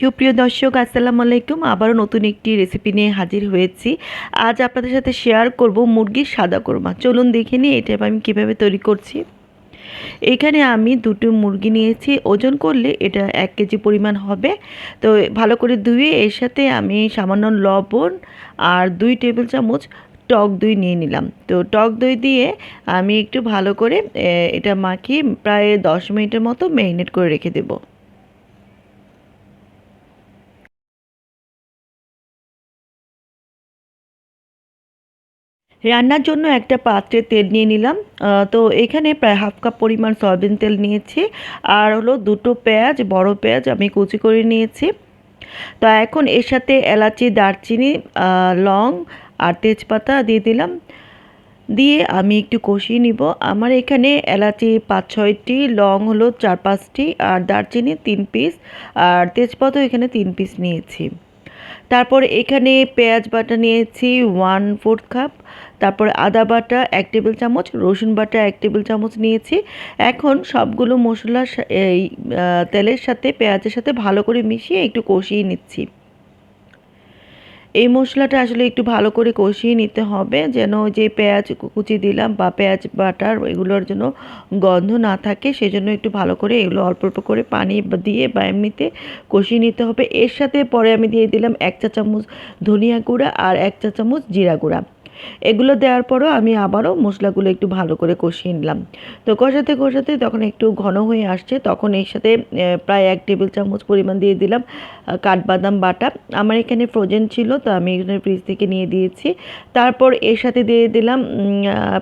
সুপ্রিয় দর্শক, আসসালামু আলাইকুম। আবারও নতুন একটি রেসিপি নিয়ে হাজির হয়েছি। আজ আপনাদের সাথে শেয়ার করব মুরগির সাদা কোরমা। চলুন দেখে নিই, এটা আমি কীভাবে তৈরি করছি। এখানে আমি দুটো মুরগি নিয়েছি। ওজন করলে এটা এক কেজি পরিমাণ হবে। তো ভালো করে ধুয়ে এর সাথে আমি সামান্য লবণ আর দুই টেবিল চামচ টক দই নিয়ে নিলাম। তো টক দই দিয়ে আমি একটু ভালো করে এটা মাখিয়ে প্রায় দশ মিনিটের মতো ম্যারিনেট করে রেখে দেবো। রান্নার জন্য একটা পাত্রে তেল নিয়ে নিলাম। তো এখানে প্রায় হাফ কাপ পরিমাণ সয়াবিন তেল নিয়েছি। আর হলো দুটো পেঁয়াজ, বড় পেঁয়াজ আমি কুচি করে নিয়েছি। তো এখন এর সাথে এলাচি, দারচিনি লং আর তেজপাতা দিয়ে দিলাম। দিয়ে আমি একটু কষিয়ে নিব। আমার এখানে এলাচি পাঁচ, ছয়টি, লং হলো চার, পাঁচটি আর দারচিনি তিন পিস আর তেজপাতাও এখানে তিন পিস নিয়েছি। তারপর এখানে পেঁয়াজ বাটা নিয়েছি ওয়ান ফোর্থ কাপ। তারপর আদা বাটা এক টেবিল চামচ, রসুন বাটা এক টেবিল চামচ নিয়েছি। এখন সবগুলো মশলা এই তেলের সাথে, পেঁয়াজের সাথে ভালো করে মিশিয়ে একটু কষিয়ে নিচ্ছি। এই মশলাটা আসলে একটু ভালো করে কষিয়ে নিতে হবে, যেন যে পেঁয়াজ কুচি দিলাম বা পেঁয়াজ বাটার এগুলোর জন্য গন্ধ না থাকে, সেজন্য একটু ভালো করে এগুলো অল্প অল্প করে পানি দিয়ে বা এমনিতে কষিয়ে নিতে হবে। এর সাথে পরে আমি দিয়ে দিলাম এক চা, চামচ ধনিয়া গুঁড়া আর এক চা, চামচ জিরা গুঁড়া। এগুলো দেওয়ার পরও আমি আবারও মশলাগুলো একটু ভালো করে কষিয়ে নিলাম। তো কষাতে কষাতে তখন একটু ঘন হয়ে আসছে, তখন এর সাথে প্রায় এক টেবিল চামচ পরিমাণ দিয়ে দিলাম কাঠবাদাম বাটা। আমার এখানে ফ্রোজেন ছিল, তো আমি এখানে ফ্রিজ থেকে নিয়ে দিয়েছি। তারপর এর সাথে দিয়ে দিলাম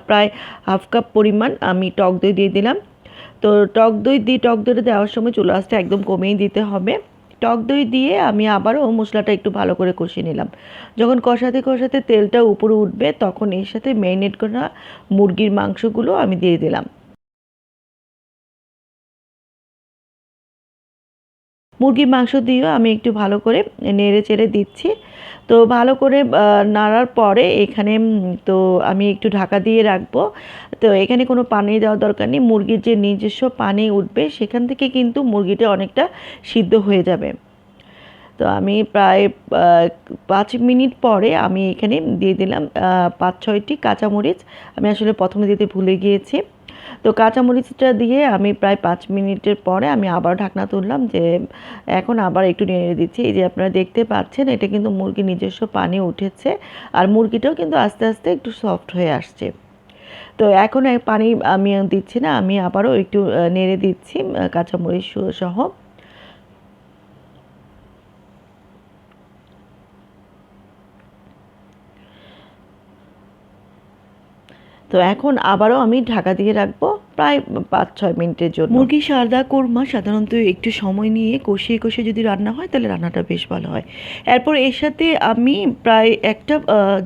প্রায় হাফ কাপ পরিমাণ আমি টক দই দিয়ে দিলাম। তো টক দই দিয়ে টক দইটা দেওয়ার সময় চুলা আঁচটা একদম কমিয়ে দিতে হবে। টক দই দিয়ে আমি আবারও মশলাটা একটু ভালো করে কষিয়ে নিলাম। যখন কষাতে কষাতে তেলটা উপরে উঠবে, তখন এর সাথে ম্যারিনেট করা মুরগির মাংসগুলো আমি দিয়ে দিলাম। মুরগির মাংস দিয়েও আমি একটু ভালো করে নেড়ে চেড়ে দিচ্ছি। তো ভালো করে নাড়ার পরে এখানে তো আমি একটু ঢাকা দিয়ে রাখব। তো এখানে কোনো পানি দেওয়ার দরকার নেই। মুরগির যে নিজস্ব পানি উঠবে, সেখান থেকে কিন্তু মুরগিটা অনেকটা সিদ্ধ হয়ে যাবে। তো আমি প্রায় পাঁচ মিনিট পরে আমি এখানে দিয়ে দিলাম পাঁচ ছয়টি কাঁচামরিচ। আমি আসলে প্রথমে দিতে ভুলে গিয়েছি। তো কাঁচামরিচটা দিয়ে আমি প্রায় পাঁচ মিনিটের পরে আমি আবার ঢাকনা তুললাম যে এখন আবার একটু নেড়ে দিচ্ছি। এই যে আপনারা দেখতে পাচ্ছেন, এটা কিন্তু মুরগি নিজস্ব পানি উঠেছে আর মুরগিটাও কিন্তু আস্তে আস্তে একটু সফট হয়ে আসছে। তো এখন পানি আমি দিচ্ছি না, আমি আবারও একটু নেড়ে দিচ্ছি কাঁচামরিচ সহ- তো এখন আবারও আমি ঢাকা দিয়ে রাখব। প্রায় পাঁচ, ছয় মিনিটের জন্য। মুরগি সারদা কোরমা সাধারণত একটু সময় নিয়ে কষিয়ে কষিয়ে যদি রান্না হয়, তাহলে রান্নাটা বেশ ভালো হয়। এরপর এর সাথে আমি প্রায় একটা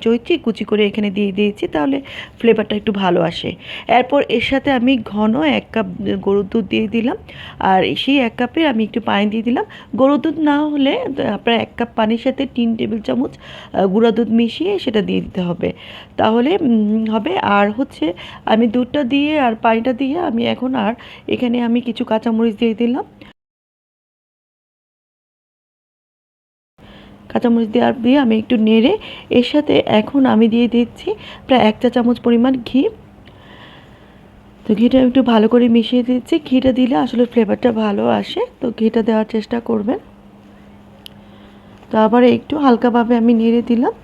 জৈত্রী কুচি করে এখানে দিয়ে দিয়েছি, তাহলে ফ্লেভারটা একটু ভালো আসে। এরপর এর সাথে আমি ঘন এক কাপ গরুর দুধ দিয়ে দিলাম, আর সেই এক কাপে আমি একটু পানি দিয়ে দিলাম। গরুর দুধ না হলে আপনার এক কাপ পানির সাথে তিন টেবিল চামচ গুঁড়া দুধ মিশিয়ে সেটা দিয়ে দিতে হবে। তাহলে হবে। আর হচ্ছে, আমি দুধটা দিয়ে আর পানিটা দিয়ে আমি এখন আর এখানে আমি কিছু কাঁচামরিচ দিয়ে দিলাম। কাঁচামরিচ দেওয়ার দিয়ে আমি একটু নেড়ে এর সাথে এখন আমি দিয়ে দিচ্ছি প্রায় এক চা চামচ পরিমাণ ঘি। তো ঘিটা একটু ভালো করে মিশিয়ে দিচ্ছি। ঘিটা দিলে আসলে ফ্লেভারটা ভালো আসে। তো ঘিটা দেওয়ার চেষ্টা করবেন। তো আবার একটু হালকাভাবে আমি নেড়ে দিলাম।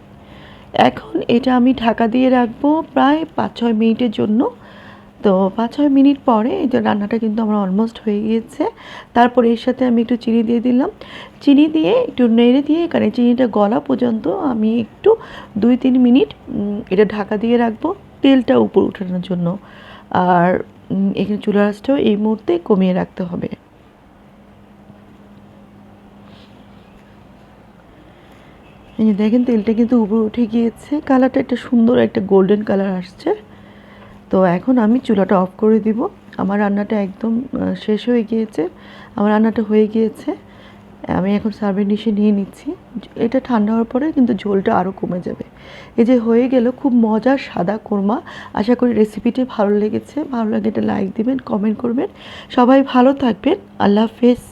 এখন এটা আমি ঢাকা দিয়ে রাখব প্রায় পাঁচ ছয় মিনিটের জন্য। তো পাঁচ ছয় মিনিট পরে এই যে রান্নাটা কিন্তু আমার অলমোস্ট হয়ে গিয়েছে। তারপর এর সাথে আমি একটু চিনি দিয়ে দিলাম। চিনি দিয়ে একটু নেড়ে দিয়ে এখানে চিনিটা গলা পর্যন্ত আমি একটু দুই তিন মিনিট এটা ঢাকা দিয়ে রাখব তেলটা উপর উঠানোর জন্য। আর এখানে চুলা আঁচটাও এই মুহূর্তে কমিয়ে রাখতে হবে। দেখেন তেলটা কিন্তু উপরে উঠে গিয়েছে। কালারটা একটা সুন্দর একটা গোল্ডেন কালার আসছে। তো এখন আমি চুলাটা অফ করে দিব। আমার রান্নাটা একদম শেষ হয়ে গিয়েছে। আমার রান্নাটা হয়ে গিয়েছে। আমি এখন সার্ভিং ডিশে নিয়ে নিচ্ছি। এটা ঠান্ডা হওয়ার পরে কিন্তু ঝোলটা আরও কমে যাবে। এই যে হয়ে গেল খুব মজার সাদা কোরমা। আশা করি রেসিপিটি ভালো লেগেছে। ভালো লাগে এটা লাইক দিবেন কমেন্ট করবেন। সবাই ভালো থাকবেন। আল্লাহ হাফেজ।